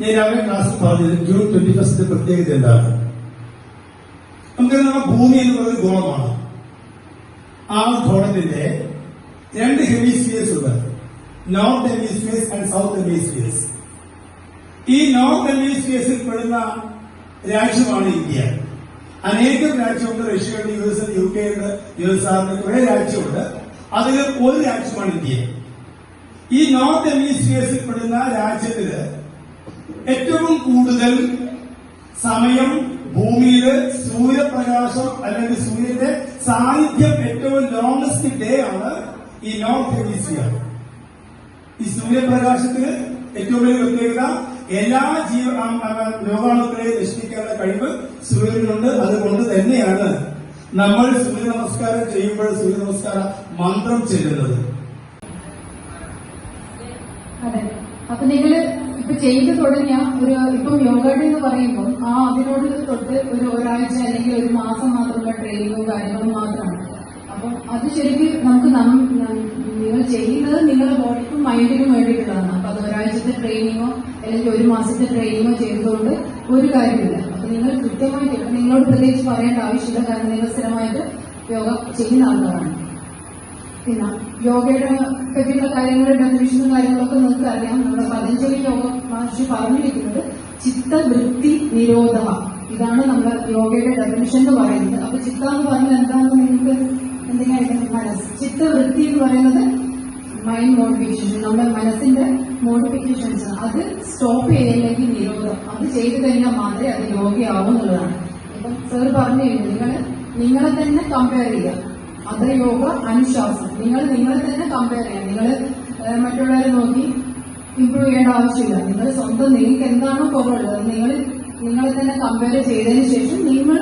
ഞാൻ രാവിലെ ക്ലാസ് പറഞ്ഞത് ജൂൺ ട്വന്റി ഫസ്റ്റിന്റെ പ്രത്യേകത എന്താണ്? നമുക്കറിയാം ഭൂമി എന്ന് പറയുന്നത് ഗോളമാണ്. ആ ഗോളത്തിന്റെ രണ്ട് ഹെമിസ്ഫിയേഴ്സ് ഉണ്ട്. North hemispheres and south hemispheres ഈ നോർത്ത് ഹെമിസ്ഫിയേഴ്സിൽ പെടുന്ന രാജ്യമാണ് ഇന്ത്യ. അനേകം രാജ്യമുണ്ട്. റഷ്യയുണ്ട് യു എസ് യു കെ ഉണ്ട് യു എസ് ആറിന് കുറെ രാജ്യമുണ്ട്. അതിൽ ഒരു രാജ്യമാണ് ഇന്ത്യ. ഈ നോർത്ത് ഹെമിസ്ഫിയേഴ്സിൽ പെടുന്ന രാജ്യത്തിൽ ഏറ്റവും കൂടുതൽ സമയം ഭൂമിയിൽ സൂര്യപ്രകാശം അല്ലെങ്കിൽ സൂര്യന്റെ സാന്നിധ്യം ഏറ്റവും ലോങ്സ്റ്റ് ഡേ ആണ് ഈ നോർത്ത് ഹെമിസ്ഫിയർ ഈ സൂര്യപ്രകാശത്തിന് ഏറ്റവും വലിയ പ്രത്യേകത എല്ലാ ജീവ രോഗാണുക്കളെ രക്ഷിക്കാനുള്ള കഴിവ് സൂര്യനുണ്ട് അതുകൊണ്ട് തന്നെയാണ് നമ്മൾ സൂര്യ നമസ്കാരം ചെയ്യുമ്പോൾ സൂര്യ നമസ്കാര മന്ത്രം ചെല്ലുന്നത്. അതെ. അപ്പൊ നിങ്ങൾ ഇപ്പൊ ചെയ്തു തുടങ്ങിയ ഒരു ഇപ്പം യോഗയുടെ എന്ന് പറയുമ്പോൾ ആ അതിനോട് തൊട്ട് ഒരു ഒരാഴ്ച അല്ലെങ്കിൽ ഒരു മാസം മാത്രമുള്ള ട്രെയിനിങ്ങും കാര്യങ്ങളും മാത്രമാണ്. അപ്പം അത് ശരിക്കും നമുക്ക് നിങ്ങൾ ചെയ്യുന്നത് നിങ്ങളുടെ ബോഡിക്കും മൈൻഡിനും വേണ്ടിയിട്ടുള്ളതാണ്. അപ്പൊ അത് ഒരാഴ്ചത്തെ ട്രെയിനിങ്ങോ അല്ലെങ്കിൽ ഒരു മാസത്തെ ട്രെയിനിങ്ങോ ചെയ്തുകൊണ്ട് ഒരു കാര്യമില്ല. അപ്പൊ നിങ്ങൾ കൃത്യമായിട്ട് നിങ്ങളോട് പ്രത്യേകിച്ച് പറയേണ്ട ആവശ്യമില്ല. കാരണം നിങ്ങൾ സ്ഥിരമായിട്ട് യോഗ ചെയ്യുന്ന ആൾക്കാരാണ് പിന്നെ യോഗയുടെ പറ്റിയുള്ള കാര്യങ്ങൾ ഡെഫിനേഷനും കാര്യങ്ങളൊക്കെ നിങ്ങൾക്ക് അറിയാം. നമ്മുടെ പതഞ്ജലി യോഗ മഹർഷി പറഞ്ഞിരിക്കുന്നത് ചിത്തവൃത്തി നിരോധ ഇതാണ് നമ്മുടെ യോഗയുടെ ഡെഫിനേഷൻ എന്ന് പറയുന്നത്. അപ്പൊ ചിത്ത എന്ന് പറഞ്ഞാൽ എന്താണെന്ന് നിങ്ങൾക്ക്? എന്തെങ്കിലും മനസ്സ്. ചിത്തവൃത്തി എന്ന് പറയുന്നത് മൈൻഡ് മോഡിഫിക്കേഷൻ നമ്മുടെ മനസ്സിന്റെ മോഡിഫിക്കേഷൻസ് അത് സ്റ്റോപ്പ് ചെയ്തില്ലെങ്കിൽ നിരോധം. അത് ചെയ്തു കഴിഞ്ഞാൽ മാത്രമേ അത് യോഗയാവുന്നുള്ളതാണ് ഇപ്പം സാർ പറഞ്ഞു കഴിഞ്ഞു നിങ്ങൾ നിങ്ങളെ തന്നെ കമ്പയർ ചെയ്യുക. അത് യോഗ അനുശാസനം നിങ്ങൾ നിങ്ങളെ തന്നെ കമ്പയർ ചെയ്യാം നിങ്ങൾ മറ്റുള്ളവരെ നോക്കി ഇമ്പ്രൂവ് ചെയ്യേണ്ട ആവശ്യമില്ല. നിങ്ങൾ സ്വന്തം നിങ്ങൾക്ക് എന്താണോ കുറവുള്ളത് നിങ്ങൾ നിങ്ങളെ തന്നെ കമ്പയർ ചെയ്തതിന് ശേഷം നിങ്ങൾ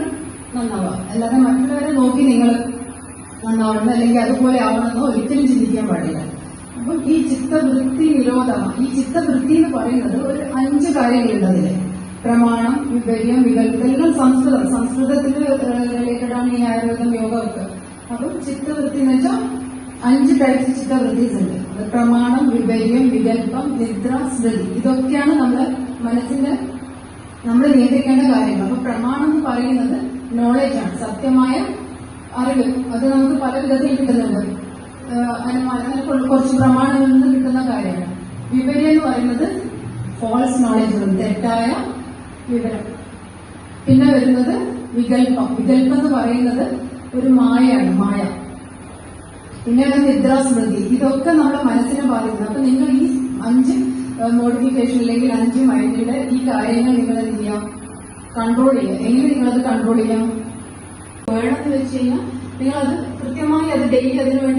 നന്നാവുക അല്ലാതെ മറ്റുള്ളവരെ നോക്കി നിങ്ങൾ നന്നാവണം അല്ലെങ്കിൽ അതുപോലെ ആവണമെന്നോ ഒരിക്കലും ചിന്തിക്കാൻ പാടില്ല. അപ്പം ഈ ചിത്തവൃത്തി നിരോധമാണ് ഈ ചിത്തവൃത്തി എന്ന് പറയുന്നത് ഒരു അഞ്ച് കാര്യങ്ങളുണ്ട് അതിൽ പ്രമാണം വിപര്യം വികല്പം എല്ലാം സംസ്കൃതം. സംസ്കൃതത്തിൽ റിലേറ്റഡ് ആണ് ഈ ആയുർവേദം യോഗ അപ്പം ചിത്തവൃത്തി എന്ന് വെച്ചാൽ അഞ്ച് ടൈപ്പ് ചിത്തവൃത്തീസ് ഉണ്ട് അത് പ്രമാണം വിപര്യം വികല്പം നിദ്ര സ്മൃതി ഇതൊക്കെയാണ് നമ്മുടെ മനസ്സിന്റെ നമ്മൾ നിയന്ത്രിക്കേണ്ട കാര്യങ്ങൾ. അപ്പൊ പ്രമാണം എന്ന് പറയുന്നത് നോളേജ് ആണ്. സത്യമായ അറിവ്. അത് നമുക്ക് പല വിധത്തിൽ കിട്ടുന്നുണ്ട് അങ്ങനെ കുറ- കുറച്ച് പ്രമാണങ്ങളിൽ നിന്ന് കിട്ടുന്ന കാര്യമാണ് വിവരം എന്ന് പറയുന്നത് ഫോൾസ് നോളജ് തെറ്റായ വിവരം. പിന്നെ വരുന്നത് വികല്പം. വികല്പം എന്ന് പറയുന്നത് ഒരു മായയാണ് മായ. പിന്നെ നിദ്രാസ്മൃതി. ഇതൊക്കെ നമ്മുടെ മനസ്സിനെ ബാധിക്കുന്നത് അപ്പൊ നിങ്ങൾ ഈ അഞ്ച് മോഡിഫിക്കേഷൻ അല്ലെങ്കിൽ അഞ്ച് മൈൻഡിന്റെ ഈ കാര്യങ്ങൾ നിങ്ങൾ എന്ത് ചെയ്യാം? കൺട്രോൾ ചെയ്യുക. എങ്ങനെ നിങ്ങളത് കൺട്രോൾ ചെയ്യാം? വേണമെന്ന് വെച്ച് കഴിഞ്ഞാൽ നിങ്ങളത് കൃത്യമായി അത് ഡെയിലി അതിനു